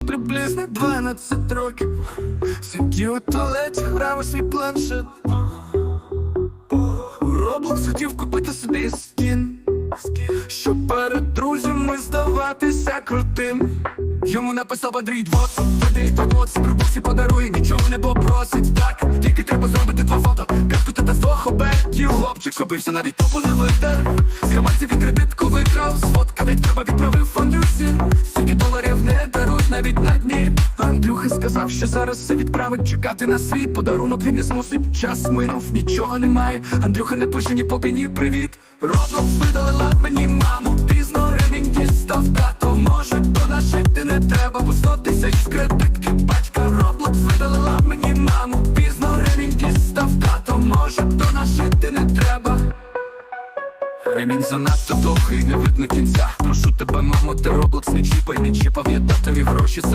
Приблизно 12 років. Сидів у туалеті, грав у свій планшет. У Роблокс хотів купити собі скін. Щоб перед друзями здаватися крутим. Йому написав Андрій Двоцов Туди подвоці, пробусі подарує, нічого не попросить Так, тільки треба зробити два фото. Карту та свого беків Хлопчик купився, навіть топу не витер З гаманців він кредитку викрав. Сфоткав, треба відправив не навіть на дні. Андрюха сказав, що зараз все відправить Чекати на свій подарунок він не змусить Час минув, нічого немає. Андрюха не пише ні попі, ні привіт. Роблокс видалила мені маму. Пізно ремінь дістав тато Може то нашити не треба Бо 100 тисяч кредитки Батька Роблокс видалила мені маму. Пізно ремінь дістав тато Може то нашити не треба. Ремінь занадто довгий, не видно кінця Прошу тебе, мамо, ти Роблокс не чіпай, не чіпав, я дав гроші